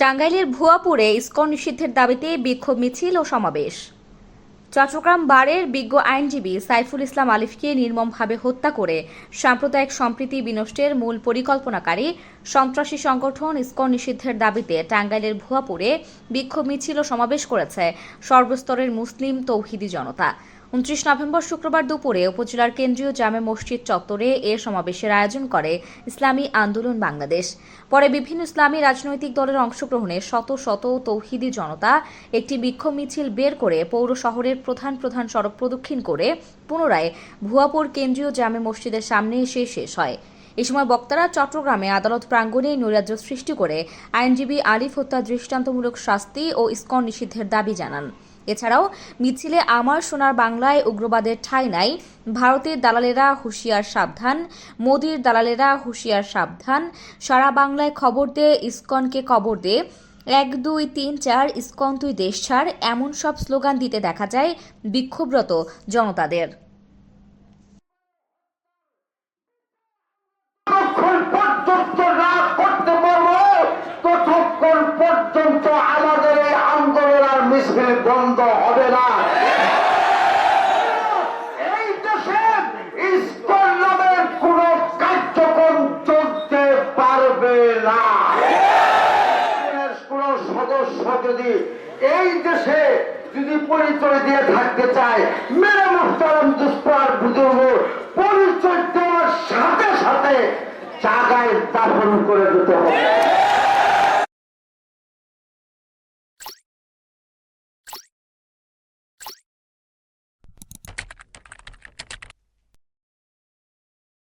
টাঙ্গাইলের ভুয়াপুরে ইস্কন নিষিদ্ধের দাবিতে বিক্ষোভ মিছিল ও সমাবেশ। চট্টগ্রাম বারের বিজ্ঞ আইনজীবী সাইফুল ইসলাম আলিফকে নির্মমভাবে হত্যা করে সাম্প্রদায়িক সম্প্রীতি বিনষ্টের মূল পরিকল্পনাকারী সন্ত্রাসী সংগঠন ইস্কন নিষিদ্ধের দাবিতে টাঙ্গাইলের ভুয়াপুরে বিক্ষোভ মিছিল ও সমাবেশ করেছে সর্বস্তরের মুসলিম তৌহিদি জনতা। উনত্রিশ নভেম্বর শুক্রবার দুপুরে উপজেলার কেন্দ্রীয় জামে মসজিদ চত্বরে এ সমাবেশের আয়োজন করে ইসলামী আন্দোলন বাংলাদেশ। পরে বিভিন্ন ইসলামী রাজনৈতিক দলের অংশগ্রহণে শত শত তৌহিদি জনতা একটি বিক্ষোভ মিছিল বের করে পৌর শহরের প্রধান প্রধান সড়ক প্রদক্ষিণ করে পুনরায় ভুয়াপুর কেন্দ্রীয় জামে মসজিদের সামনে এসে শেষ হয়। এ সময় বক্তারা চট্টগ্রামে আদালত প্রাঙ্গণে নৈরাজ্য সৃষ্টি করে আইনজীবী আলিফ হত্যা দৃষ্টান্তমূলক শাস্তি ও ইস্কন নিষিদ্ধের দাবি জানান। এছাড়াও মিছিলে আমার সোনার বাংলায় উগ্রবাদের ঠাঁই নাই, ভারতের দালালেরা হুঁশিয়ার সাবধান, মোদির দালালেরা হুঁশিয়ার সাবধান, সারা বাংলায় খবর দে, ইস্কনকে কবর দে, এক, দুই, তিন, চার, ইস্কন তুই দেশ ছাড়, এমন সব স্লোগান দিতে দেখা যায় বিক্ষোভরত জনতাদের। সদস্য যদি এই দেশে যদি পরিচয় দিয়ে থাকতে চায়, মেরে মোহতারাম দুষ্পার বুজুর্গ পরিচয় দেওয়ার সাথে সাথে জায়গায় দাফন করে দিতে হবে।